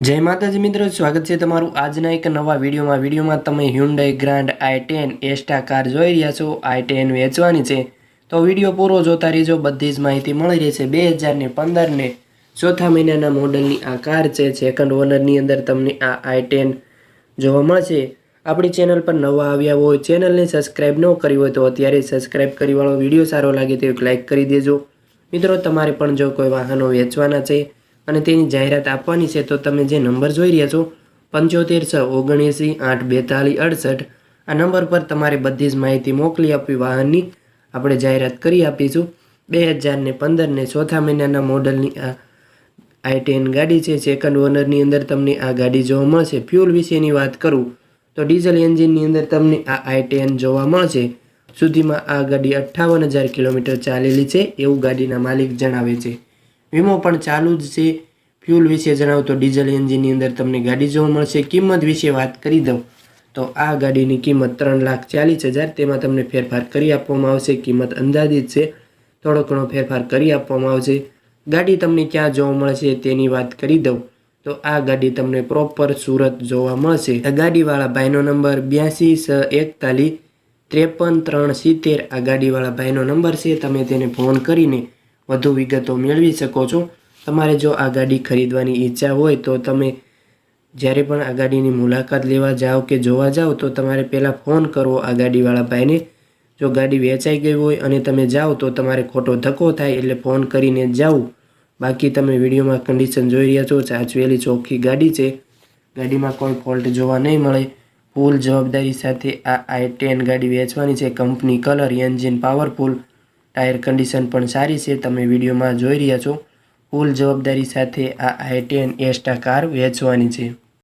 જય માતાજી મિત્રો, સ્વાગત છે તમારું આજના એક નવા વિડીયોમાં. વિડીયોમાં તમે Hyundai Grand i ten Asta car જોઈ રહ્યા છો. આઈ ટેન વેચવાની છે. તો વીડિયો પૂરો જોતા રહેજો. બધી જ માહિતી મળી રહેશે. બે હજારને પંદરને ચોથા મહિનાના મોડલની આ કાર છે. સેકન્ડ ઓનરની અંદર તમને આ આઈ ટેન જોવા મળશે. આપણી ચેનલ પર નવા આવ્યા હોય, ચેનલને સબસ્ક્રાઈબ ન કરી હોય તો અત્યારે સબસ્ક્રાઈબ કરી વાળો. વીડિયો સારો લાગે તો એક લાઇક કરી દેજો. મિત્રો, તમારે પણ જો કોઈ વાહનો વેચવાના છે અને તેની જાહેરાત આપવાની છે તો તમે જે નંબર જોઈ રહ્યા છો, પંચોતેર છ ઓગણએંસી આઠ બેતાલીસ અડસઠ, આ નંબર પર તમારે બધી જ માહિતી મોકલી આપવી, વાહનની આપણે જાહેરાત કરી આપીશું. બે હજારને પંદરને ચોથા મહિનાના મોડલની આ આઈ ટેન ગાડી છે સેકન્ડ ઓનરની અંદર તમને આ ગાડી જોવા મળશે. ફ્યુલ વિશેની વાત કરું, તો ડીઝલ એન્જિનની અંદર તમને આ આઈ ટેન જોવા મળશે. સુધીમાં આ ગાડી અઠ્ઠાવન હજાર કિલોમીટર ચાલેલી છે, એવું ગાડીના માલિક જણાવે છે. વીમો પણ ચાલુ જ છે. ફ્યુલ વિશે જણાવો તો ડીઝલ એન્જિનની અંદર તમને ગાડી જોવા મળશે. કિંમત વિશે વાત કરી દઉં. તો આ ગાડીની કિંમત ત્રણ લાખ ચાલીસ હજાર. તેમાં તમને ફેરફાર કરી આપવામાં આવશે. કિંમત અંદાજિત છે. થોડો ઘણો ફેરફાર કરી આપવામાં આવશે. ગાડી તમને ક્યાં જોવા મળશે તેની વાત કરી દઉં. તો આ ગાડી તમને પ્રોપર સુરત જોવા મળશે. આ ગાડીવાળા ભાઈનો નંબર બ્યાસી સ એકતાલીસ ત્રેપન ત્રણ સિત્તેર. આ ગાડીવાળા ભાઈનો નંબર છે. તમે તેને ફોન કરીને વધુ વિગતો મેળવી શકો છો. તમારે જો આ ગાડી ખરીદવાની ઈચ્છા હોય તો તમે જ્યારે પણ આ ગાડીની મુલાકાત લેવા જાઓ કે જોવા જાઓ, તો તમારે પહેલાં ફોન કરવો આ ગાડીવાળા ભાઈને. જો ગાડી વેચાઈ ગઈ હોય અને તમે જાઓ, તો તમારે ખોટો ધક્કો થાય એટલે ફોન કરીને જાઓ. બાકી તમે વિડીયોમાં કન્ડિશન જોઈ રહ્યા છો, સાચવેલી ચોખ્ખી ગાડી છે. ગાડીમાં કોઈ ફોલ્ટ જોવા નહીં મળે. ફૂલ જવાબદારી સાથે આ આઈ ટેન ગાડી વેચવાની છે. Company colour engine powerful tyre condition પણ સારી છે. તમે વિડીયોમાં જોઈ રહ્યા છો. ફૂલ જવાબદારી સાથે આ આઈ ટેન એસ્ટા કાર વેચવાની છે.